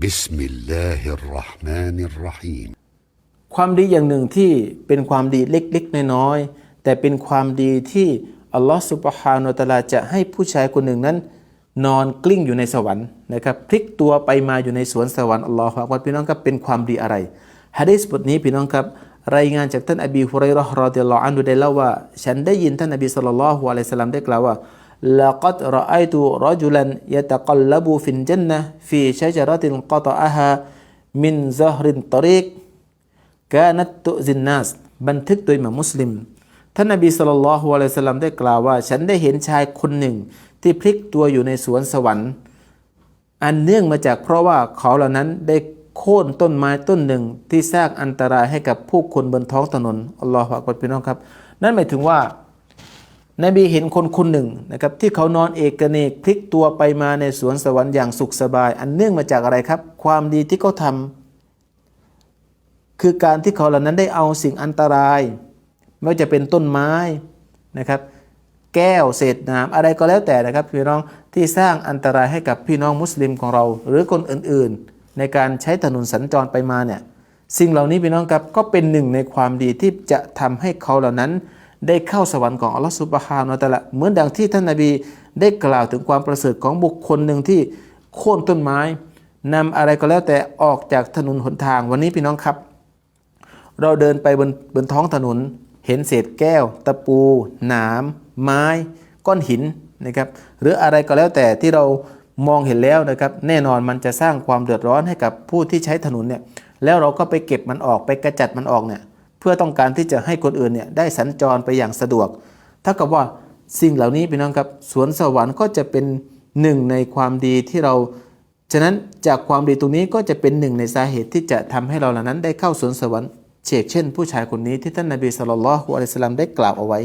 بسم الله الرحمن الرحيم ความดีอย่างหนึ่งที่เป็นความดีเล็กๆน้อยๆแต่เป็นความดีที่อัลลอฮฺสุบฮานาอัลตะอาลาจะให้ผู้ชายคนหนึ่งนั้น นอนกลิ้งอยู่ในสวรรค์นะครับพลิกตัวไปมาอยู่ในสวนสวรรค์อัลลอฮฺอักบัรพี่น้องครับเป็นความดีอะไรฮะดีษบทนี้พี่น้องครับรายงานจากท่านอบีฮุไรเราะห์รอฎิยัลลอฮุอันฮุได้เล่าว่า ฉันได้ยินท่านนบีศ็อลลัลลอฮุอะลัยฮิวะซัลลัมได้กล่าวว่า لقد رأيت رجلا يتقلب في الجنة في شجرة قطعها من زهر الطريق กานัตตุซินนัสบันทึกโดยหมามุสลิม ท่านนบีสุลต่านละฮ์อะลัยฮิสสลามได้กล่าวว่า ฉันได้เห็นชายคนหนึ่ง ที่พลิกตัวอยู่ในสวนสวรรค์ อันเนื่องมาจากเพราะว่าเขาเหล่านั้นได้โค่นต้นไม้ต้นหนึ่ง ที่สร้างอันตรายให้กับผู้คนบนท้องถนนอัลลอฮฺอักบัรพี่น้องครับ นั่นหมายถึงว่า นบีเห็นคนคนหนึ่งนะครับที่เขานอนเอกเนกพลิกตัวไปมาในสวนสวรรค์อย่างสุขสบาย อันเนื่องมาจากอะไรครับ ความดีที่เขาทำคือการที่เขาเหล่านั้นได้เอาสิ่งอันตราย ไม่ว่าจะเป็นต้นไม้นะครับ แก้วเศษน้ำอะไรก็แล้วแต่นะครับพี่น้องที่สร้างอันตรายให้กับพี่น้องมุสลิมของเรา หรือคนอื่นๆ ในการใช้ถนนสัญจรไปมาเนี่ยสิ่งเหล่านี้พี่น้องครับก็เป็นหนึ่งในความดีที่จะทำให้เขาเหล่านั้น ได้เข้าสวรรค์ของอัลลอฮฺสุบฮานาอัลตะลาเหมือนดังที่ท่านนาบีได้กล่าวถึงความประเสริฐของบุคคลหนึ่งที่โค่นต้นไม้นำอะไรก็แล้วแต่ออกจากถนนหนทางวันนี้พี่น้องครับ เราเดินไปบนบนท้องถนน เห็นเศษแก้ว ตะปู หนาม ไม้ ก้อนหินนะครับหรืออะไรก็แล้วแต่ที่เรามองเห็นแล้วนะครับแน่นอนมันจะสร้างความเดือดร้อนให้กับผู้ที่ใช้ถนนเนี่ยแล้วเราก็ไปเก็บมันออกไปกระจัดมันออกเนี่ย เพื่อต้องการที่จะให้คนอื่นเนี่ยได้สัญจรไปอย่างสะดวกถ้ากับว่าสิ่งเหล่านี้พี่น้องครับสวนสวรรค์ก็จะเป็นหนึ่งในความดีที่เรา ฉะนั้นจากความดีตรงนี้ก็จะเป็นหนึ่งในสาเหตุที่จะทำให้เราเหล่านั้นได้เข้าสวนสวรรค์เชกเช่น ผู้ชายคนนี้ที่ท่านนบีสุลต่านละฮ์อะลัยฮิสสลามได้กล่าวเอาไว้